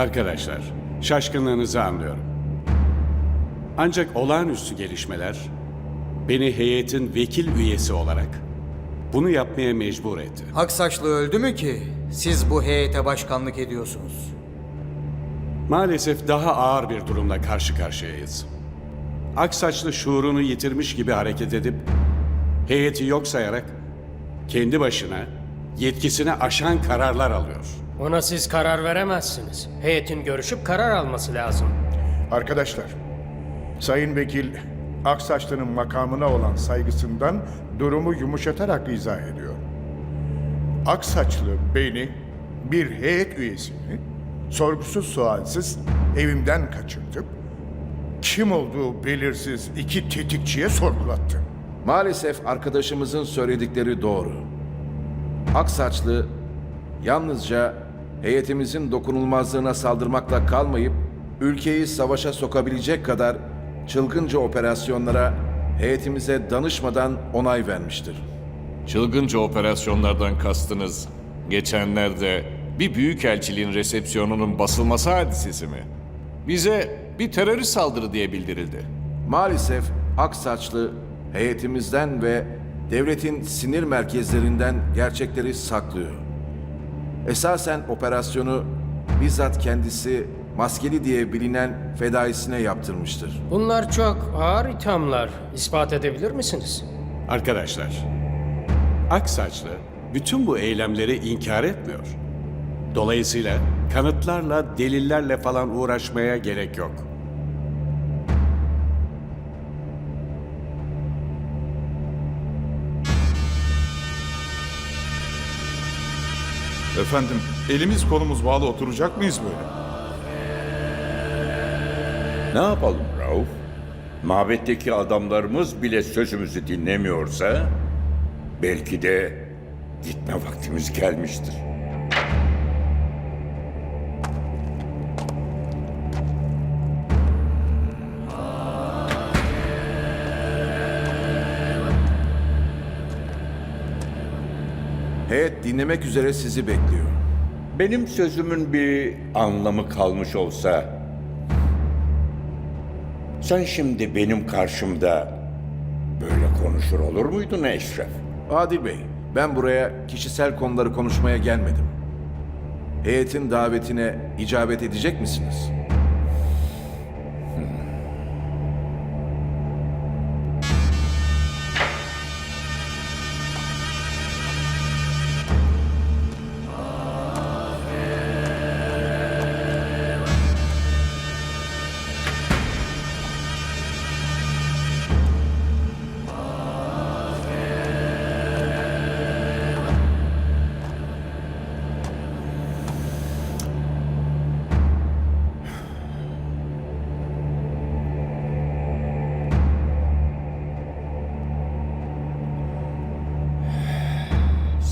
Arkadaşlar, şaşkınlığınızı anlıyorum. Ancak olağanüstü gelişmeler beni heyetin vekil üyesi olarak bunu yapmaya mecbur etti. Aksaçlı öldü mü ki siz bu heyete başkanlık ediyorsunuz? Maalesef daha ağır bir durumla karşı karşıyayız. Aksaçlı şuurunu yitirmiş gibi hareket edip heyeti yok sayarak kendi başına yetkisini aşan kararlar alıyor. Ona siz karar veremezsiniz. Heyetin görüşüp karar alması lazım. Arkadaşlar, Sayın Vekil Aksaçlı'nın makamına olan saygısından durumu yumuşatarak izah ediyor. Aksaçlı beni, bir heyet üyesini, sorgusuz sualsiz evimden kaçırtıp, kim olduğu belirsiz iki tetikçiye sorgulattı. Maalesef arkadaşımızın söyledikleri doğru. Aksaçlı yalnızca heyetimizin dokunulmazlığına saldırmakla kalmayıp ülkeyi savaşa sokabilecek kadar çılgınca operasyonlara heyetimize danışmadan onay vermiştir. Çılgınca operasyonlardan kastınız geçenlerde bir büyükelçiliğin resepsiyonunun basılması hadisesi mi? Bize bir terörist saldırı diye bildirildi. Maalesef Aksaçlı heyetimizden ve devletin sinir merkezlerinden gerçekleri saklıyor. Esasen operasyonu bizzat kendisi maskeli diye bilinen fedaisine yaptırmıştır. Bunlar çok ağır ithamlar. İspat edebilir misiniz? Arkadaşlar, Aksaçlı bütün bu eylemleri inkar etmiyor. Dolayısıyla kanıtlarla, delillerle falan uğraşmaya gerek yok. Efendim, elimiz kolumuz bağlı oturacak mıyız böyle? Ne yapalım Rauf? Mabetteki adamlarımız bile sözümüzü dinlemiyorsa belki de gitme vaktimiz gelmiştir. Heyet dinlemek üzere sizi bekliyor. Benim sözümün bir anlamı kalmış olsa sen şimdi benim karşımda böyle konuşur olur muydun Eşref? Adil Bey, ben buraya kişisel konuları konuşmaya gelmedim. Heyetin davetine icabet edecek misiniz?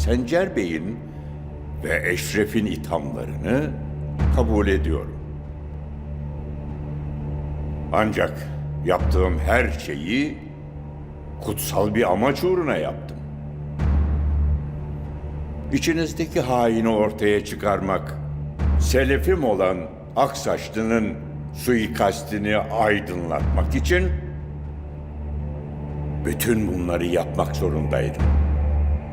Sencer Bey'in ve Eşref'in ithamlarını kabul ediyorum. Ancak yaptığım her şeyi kutsal bir amaç uğruna yaptım. İçinizdeki haini ortaya çıkarmak, selefim olan Aksaçlı'nın suikastini aydınlatmak için bütün bunları yapmak zorundaydım.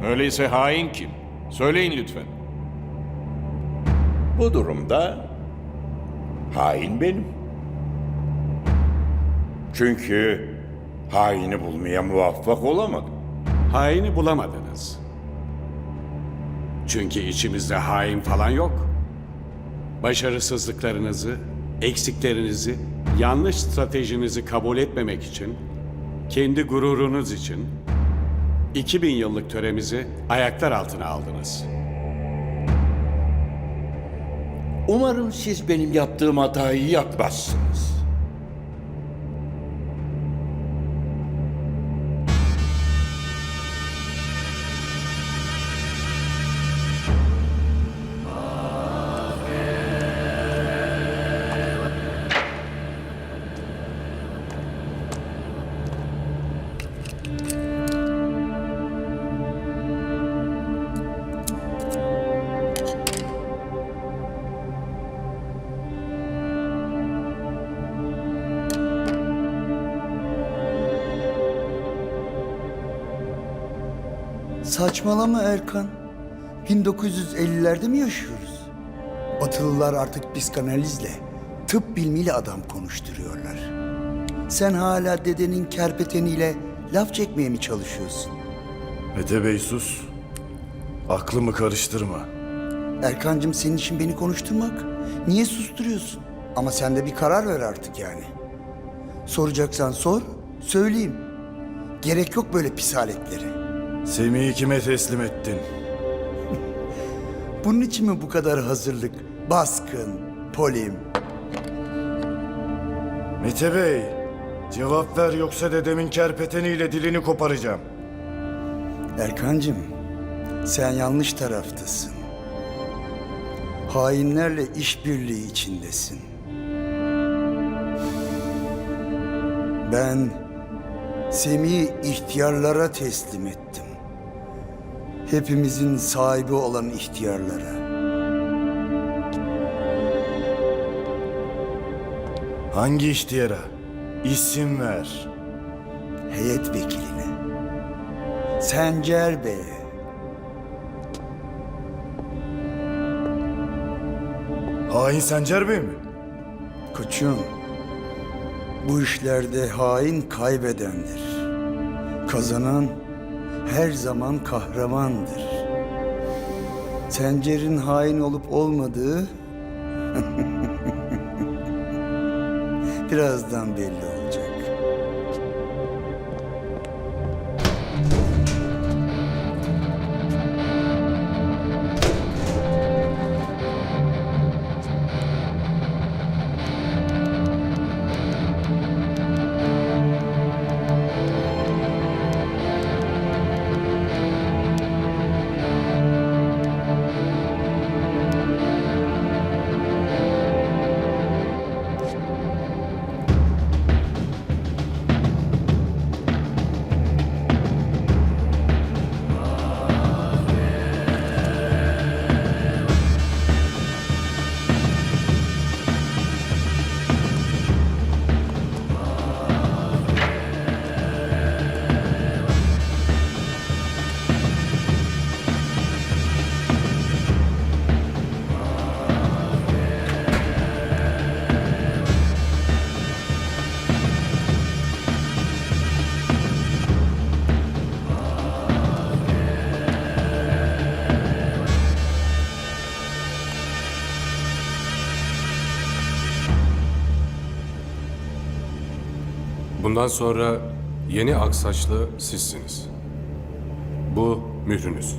Öyleyse hain kim? Söyleyin lütfen. Bu durumda hain benim. Çünkü haini bulmaya muvaffak olamadım. Haini bulamadınız. Çünkü içimizde hain falan yok. Başarısızlıklarınızı, eksiklerinizi, yanlış stratejinizi kabul etmemek için, kendi gururunuz için 2000 yıllık töremizi ayaklar altına aldınız. Umarım siz benim yaptığım hatayı yapmazsınız. Saçmalama Erkan. 1950'lerde mi yaşıyoruz? Batılılar artık psikanalizle, tıp bilmiyle adam konuşturuyorlar. Sen hala dedenin kerpeteniyle laf çekmeye mi çalışıyorsun? Mete Bey sus. Aklımı karıştırma. Erkancığım senin için beni konuşturmak. Niye susturuyorsun? Ama sen de bir karar ver artık yani. Soracaksan sor, söyleyeyim. Gerek yok böyle pis aletleri. Semih'i kime teslim ettin? Bunun için mi bu kadar hazırlık? Baskın, polim. Mete Bey, cevap ver yoksa dedemin kerpeteniyle dilini koparacağım. Erkancığım, sen yanlış taraftasın. Hainlerle işbirliği içindesin. Ben Semih'i ihtiyarlara teslim ettim. Hepimizin sahibi olan ihtiyarlara. Hangi ihtiyara? İsim ver. Heyet vekiline. Sencer Bey'e. Hain Sencer Bey mi? Koçum, bu işlerde hain kaybedendir. Kazanan her zaman kahramandır. Sencer'in hain olup olmadığı birazdan belli olacak. Bundan sonra yeni aksaçlı sizsiniz. Bu mührünüz.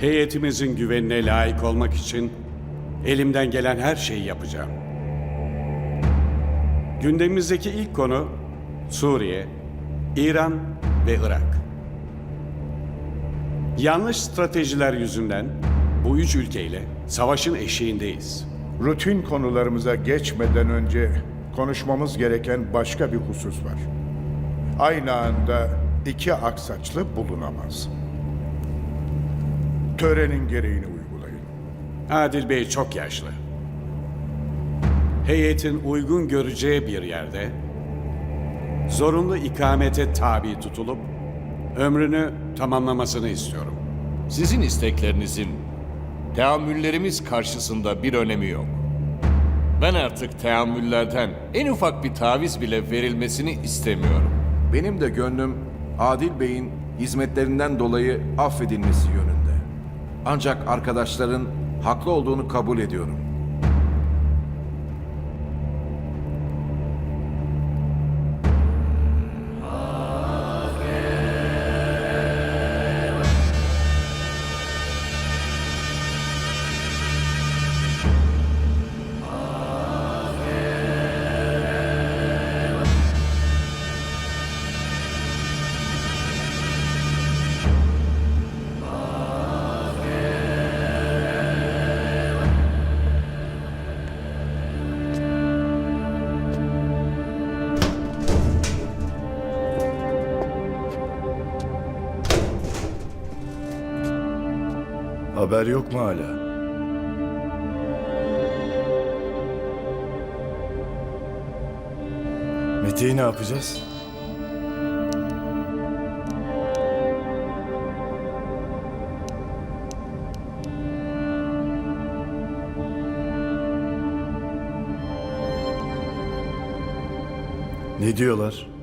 Heyetimizin güvenine layık olmak için elimden gelen her şeyi yapacağım. Gündemimizdeki ilk konu Suriye, İran ve Irak. Yanlış stratejiler yüzünden bu üç ülkeyle savaşın eşiğindeyiz. Rutin konularımıza geçmeden önce konuşmamız gereken başka bir husus var. Aynı anda iki aksaçlı bulunamaz. Törenin gereğini uygulayın. Adil Bey çok yaşlı. Heyetin uygun göreceği bir yerde zorunlu ikamete tabi tutulup ömrünü tamamlamasını istiyorum. Sizin isteklerinizin teamüllerimiz karşısında bir önemi yok. Ben artık teamüllerden en ufak bir taviz bile verilmesini istemiyorum. Benim de gönlüm Adil Bey'in hizmetlerinden dolayı affedilmesi yönünde. Ancak arkadaşların haklı olduğunu kabul ediyorum. Haber yok mu hala? Mete'yi ne yapacağız? Ne diyorlar?